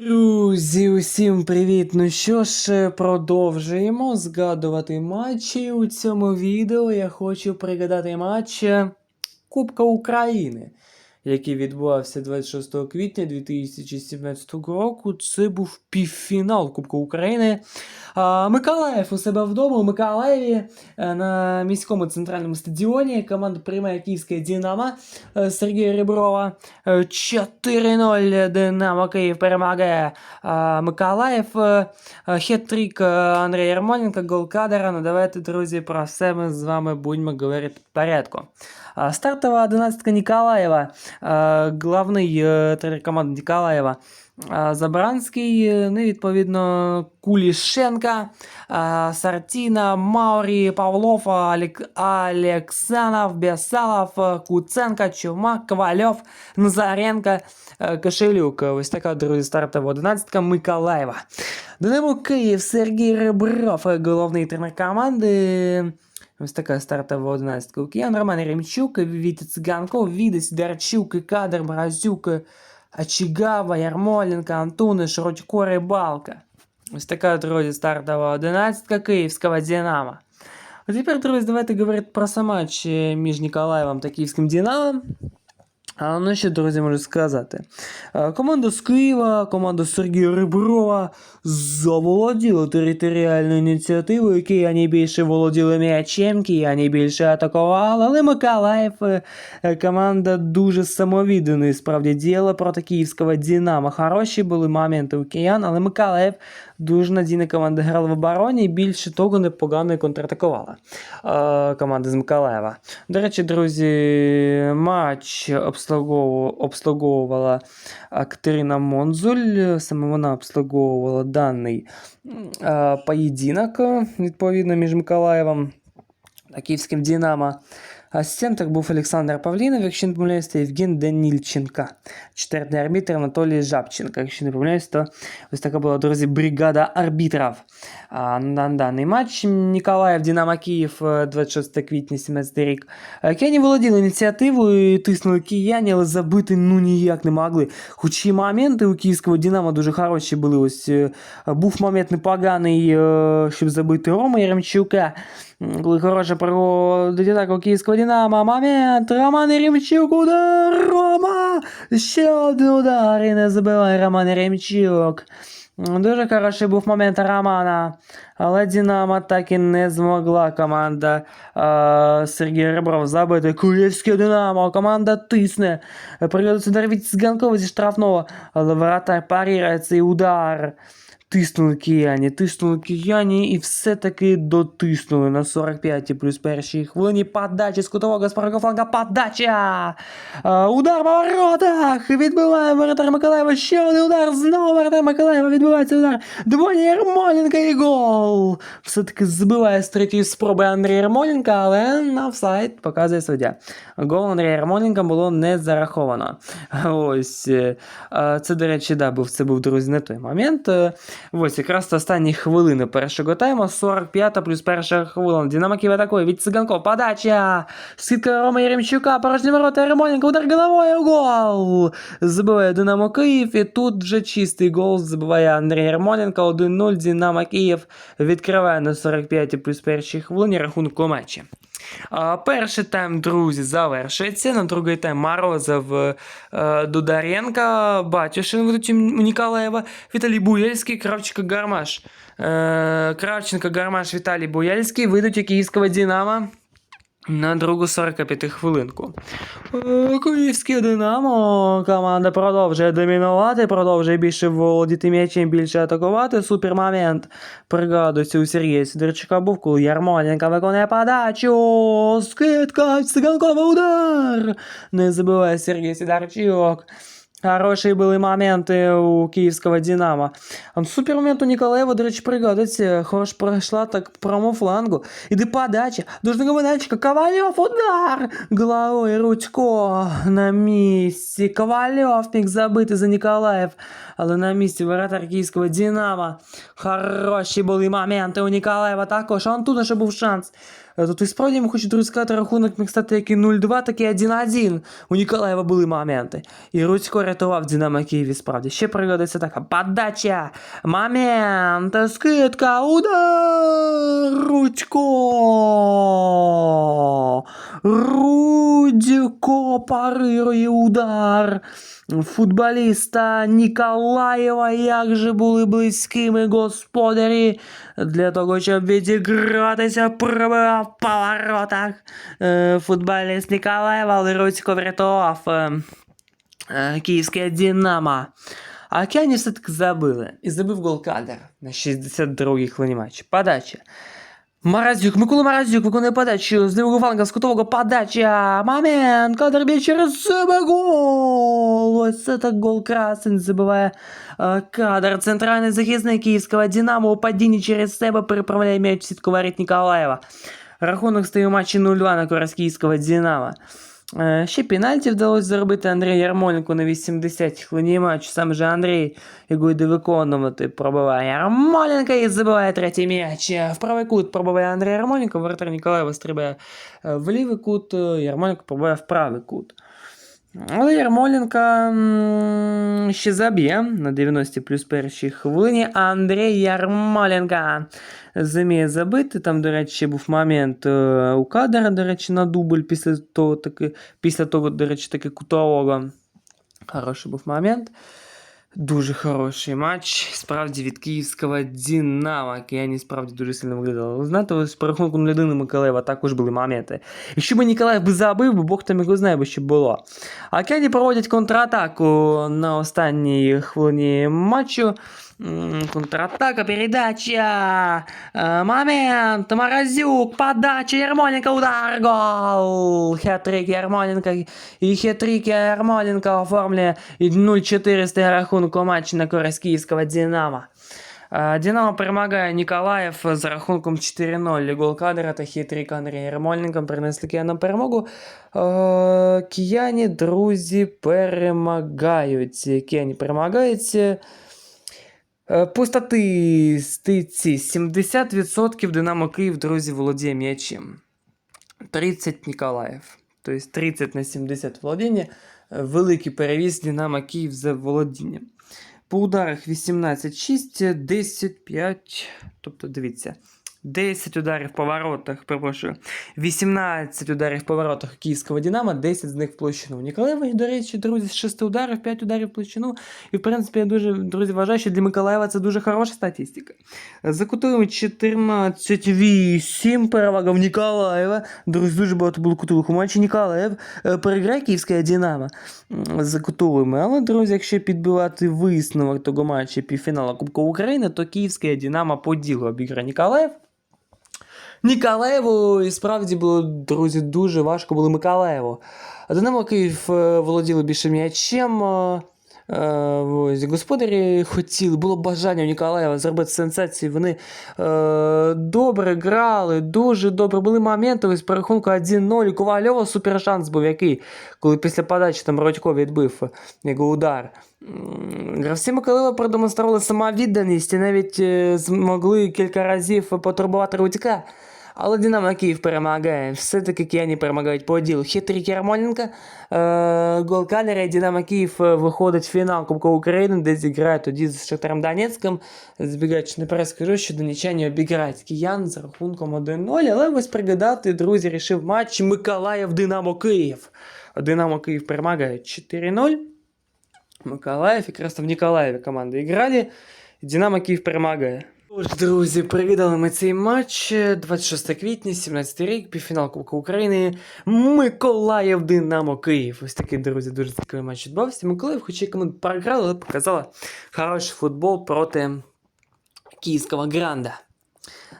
Друзі, усім привіт! Ну що ж, продовжуємо згадувати матчі. У цьому відео я хочу пригадати матч е, Кубка України, який відбувався 26 квітня 2017 року. Це був півфінал Кубка України. А, Миколаїв у себе вдома у Миколаєві е, на міському центральному стадіоні. Команда приймає Київське Динамо е, Сергія Реброва. Е, 4-0 Динамо Київ перемагає Миколаїв. Е, е, Хет-трик е, Андрія Ярмоленка, гол Кадера. Ну давайте, друзі, про все ми з вами будемо говорити в порядку. Стартова 11 Ніколаєва, е, главний е, тренер команди Ніколаєва. Забранський, е, ну відповідно Кулішенка, Сартіна, Маурі, Павлов, Бесалов, е, Куценка, Чумак, Ковальов, Назаренко, е, Кошелюк. Ось така, друзі, стартова 11 Миколаєва. Динамо Київ, Сергій Ребров, е, головний тренер команди. Ось така стартова 11 у Киян, Роман Ремчук, Вітя Циганков, Віда Сидорчук, Кадр, Мразюк, Очігава, Ярмоленко, Антуниш, Рудько, Рибалка. Ось така, друзі, стартова 11 київського Динамо. А тепер, друзі, давайте говорити про сам матч е, між Ніколаєвом та Київським Динамо. А ну що, друзі, можу сказати. Команда з Києва, команда Сергія Реброва заволоділа територіальною ініціативою, кияні більше володіли м'ячем, кияні більше атакували, але Миколаїв е, команда дуже самовіддана справді діяла проти київського Динамо. Хороші були моменти у киян, але Миколаїв дуже надійна команда грала в обороні і більше того непогано контратакувала е, команда з Миколаєва. До речі, друзі, матч обслуговувала, Катерина Монзуль. Саме вона обслуговувала даний е, поєдинок, відповідно, між Миколаєвом Київським Динамо. Асистентом був Олександр Павлінов, якщо не помиляюсь, та Євген Данільченка. Четвертий арбітр Анатолій Жабченко. Якщо не помиляюсь, то ось така була, друзі, бригада арбітрів а, на даний матч. Ніколаїв, Динамо Київ, е, 26 квітня 17 рік. Кияні володіли ініціативою, тиснули кияні, але забити ну ніяк не могли. Хоч і моменти у київського Динамо дуже хороші були. Ось був момент непоганий, щоб забити Рома Яремчука. Коли хороша проводить атаку київського Динамо. Момент! Роман Ремчук, удар! Рома! Ще один удар і не забиває Роман Ремчук. Дуже хороший був момент Романа. Але Динамо так і не змогла команда е, Сергія Ребров забити. Київське Динамо, команда тисне. Прийдеться дарвіть з Ганкова зі штрафного, але воротар парірує цей удар. Тиснули кияні, тиснули кияні і все-таки дотиснули на 45-й плюс першій хвилині. Подача з кутового з правого фланга. Подача! Е, удар по воротах! Відбиває воротар Миколаєва. Ще один удар. Знову воротар Миколаєва. Відбивається удар. Двоє Ярмоленка і гол! Все-таки збиває з третьої спроби Андрій Ярмоленка, але на офсайд показує суддя. Гол Андрія Ярмоленка було не зараховано. Ось. е, Це, до речі, да, був, це був, друзі, не той момент. Ось якраз останні хвилини першого тайму, 45 плюс перша хвилина. Динамо Київ атакує від Циганков. Подача! Скидка Рома Яремчука, порожні ворота Ремоненко, удар головою, гол! Забиває Динамо Київ, і тут вже чистий гол забиває Андрій Ярмоленко, 1-0, Динамо Київ відкриває на 45-й плюс першій хвилині рахунку матчі. Перший тайм, друзі, завершується. На другий тайм Морозов, е, Дударенко, Батюшин ведуть у Ніколаєва, Віталій Буєльський, Кравченко Гармаш. Е, Кравченко Гармаш, Віталій Буєльський ведуть у київського Динамо. На другу 45 хвилинку. Е, Київське Динамо. Команда продовжує домінувати, продовжує більше володіти м'ячем, більше атакувати. Супер момент. Пригадується у Сергія Сидорчука був, коли Ярмоленко виконує подачу. Скидка, циганковий удар. Не забуває Сергій Сидорчук. Хороші були моменти у київського Динамо. Супер момент у Ніколаєва, до речі, пригадується. Хорош пройшла так правому флангу. Іде подача. Должна подачка. Ковальов, удар! Головою Рудько на місці. Ковальов міг забити за Ніколаєв. Але на місці воротар київського Динамо. Хороші були моменти у Ніколаєва також. Он тут ще був шанс. І справді я хочу сказати, рахунок міг стати як і 0-2, так і 1-1. У Ніколаєва були моменти. І Рудько рятував Динамо Київ і справді. Ще пригодиться така подача. Момент. Скидка. Удар. Рудько. Рудько парирує удар. Футболіста Ніколаєва, як же були близькими господарі для того, щоб відігратися пробивав по воротах. Е, Футболіст Ніколаєва, але Рудько врятував е, е, київське Динамо. А Кяні все-таки забили. І забив гол кадр на 62-й хвилині матчу. Подача. Маразюк, Микола Маразюк виконує подачу з лівого фланга, з кутового подача. Момент, кадр б'є через себе гол. Ось це так гол красень забиває е, кадр. Центральний захисник київського Динамо у падінні через себе переправляє м'яч в сітку воріт Ніколаєва. Рахунок стає у матчі 0-2 на користь київського Динамо. Е, Ще пенальті вдалося заробити Андрію Ярмоленку на 80 хвилині матчу. Сам же Андрій, яку йде виконувати, пробиває Ярмоленка і забиває третій м'яч. В правий кут пробиває Андрій Ярмоленко, воротар Ніколаєва стрибає е, в лівий кут, е, Ярмоленко пробиває в правий кут. Але Ярмоленка ще заб'є на 90 плюс першій хвилині. Андрій Ярмоленка зуміє забити. Там, до речі, був момент е, у кадра, до речі, на дубль після того, таки, після того, до речі, таки кутового. Хороший був момент. Дуже хороший матч. Справді від київського Дінамо. Кияні справді дуже сильно виглядали. Знаєте, з перерахунком людини Миколаєва також були моменти. Якщо б Ніколаєв би забив, бо Бог там його знає, би що було. А Кияні проводять контратаку на останній хвилині матчу. М, Контратака, передача, е, момент, Морозюк, подача, Ярмоленко, удар, гол! Хет-трик Ярмоленко і хет-трик Ярмоленко оформлює 0-4 стає рахунок у матчі на користь київського Динамо. Е, Динамо перемагає Ніколаєв з рахунком 4-0. Гол кадра та хитрик Андрія Ярмоленко принесли киянам перемогу. Е, Кияні, друзі, перемагають. Кияні перемагають. Е, По статистиці 70% Динамо Київ, друзі, володіє м'ячем. 30 Ніколаєв. Тобто 30 на 70 володіння. Е, Великий перевіз Динамо Київ за володінням. По ударах 18-6, 10-5. Тобто, дивіться. 10 ударів по воротах, перепрошую, 18 ударів по воротах київського Динамо, 10 з них в площину. Ніколаєва, до речі, друзі, з 6 ударів, 5 ударів в площину. І, в принципі, я дуже, друзі, вважаю, що для Миколаєва це дуже хороша статистика. За кутовими 14-8 перевага в Ніколаєва. Друзі, дуже багато було кутових у матчі. Ніколаєв е, переграє київське Динамо м, за кутовими. Але, друзі, якщо підбивати висновок того матчу півфіналу Кубка України, то київське Динамо по ділу обіграє Ніколаєв. Ніколаєву і справді було, друзі, дуже важко було Миколаєву. Динамо Київ е, володіли більше м'ячем. е, е, Ось, господарі хотіли, було бажання у Ніколаєва зробити сенсацію. Вони е, добре грали, дуже добре. Були моменти. Ось по рахунку 1-0. Ковальова супершанс був який, коли після подачі там Родько відбив його удар. Гравці Миколаєва продемонстрували самовідданість і навіть змогли кілька разів потурбувати Рудька. Але Динамо Київ перемагає. Все-таки кияні перемагають по ділу. Хитрик Ярмоленко, е, гол Калера, і Динамо Київ е, виходить в фінал Кубка України, де зіграє тоді з Шахтарем Донецьком. Збігаючи наперед скажу, що донечані обіграють киян з рахунком 1-0. Але ось пригадати, друзі, рішив матч Миколаїв Динамо Київ. Динамо Київ перемагає 4-0. Миколаїв, якраз там в Ніколаєві команди грали. Динамо Київ перемагає. Тож, друзі, привітали ми цей матч. 26 квітня, 17 рік, півфінал Кубка України. Миколаїв Динамо Київ. Ось такий, друзі, дуже цікавий матч відбувався. Миколаїв, хоч і команда програла, але показала хороший футбол проти київського гранда.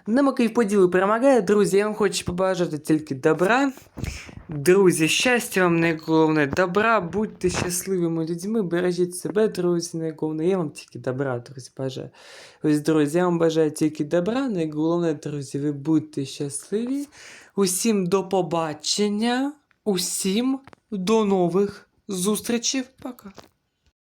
Динамо Київ по ділу перемагає. Друзі, я вам хочу побажати тільки добра. Друзі, щастя вам найголовне добра, будьте щасливими людьми, бережіть себе, друзі, найголовне. Я вам тільки добра, друзі, бажаю. Ось, друзі, я вам бажаю тільки добра. Найголовне, друзі, ви будьте щасливі. Усім до побачення, усім до нових зустрічей. Пока.